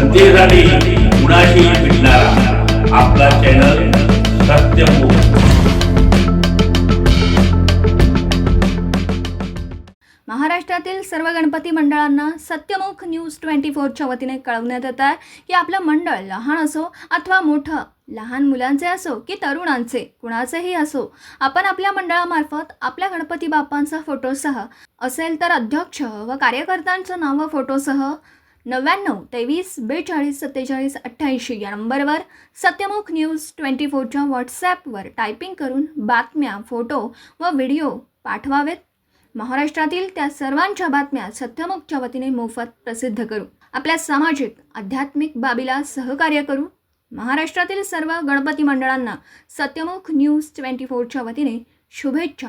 जनतेसाठी कुणाशी भेटणारा. आपला चॅनल सत्यमुख महाराष्ट्रातील सर्व गणपती मंडळांना सत्यमुख न्यूज ट्वेंटी फोरच्या वतीने कळवण्यात येत आहे. की आपलं मंडळ लहान असो अथवा मोठं लहान मुलांचे असो की तरुणांचे कुणाचेही असो आपण आपल्या मंडळामार्फत आपल्या गणपती बाप्पांचा फोटोसह असेल तर अध्यक्ष व कार्यकर्त्यांचं नाव व फोटोसह नव्याण्णव तेवीस बेचाळीस सत्तेचाळीस अठ्ठ्याऐंशी या नंबरवर सत्यमुख न्यूज ट्वेंटी फोरच्या व्हॉट्सॲपवर टायपिंग करून बातम्या फोटो व व्हिडिओ पाठवावेत. महाराष्ट्रातील त्या सर्वांच्या बातम्या सत्यमुखच्या वतीने मोफत प्रसिद्ध करू. आपल्या सामाजिक आध्यात्मिक बाबीला सहकार्य करू. महाराष्ट्रातील सर्व गणपती मंडळांना सत्यमुख न्यूज ट्वेंटी फोरच्या वतीने शुभेच्छा.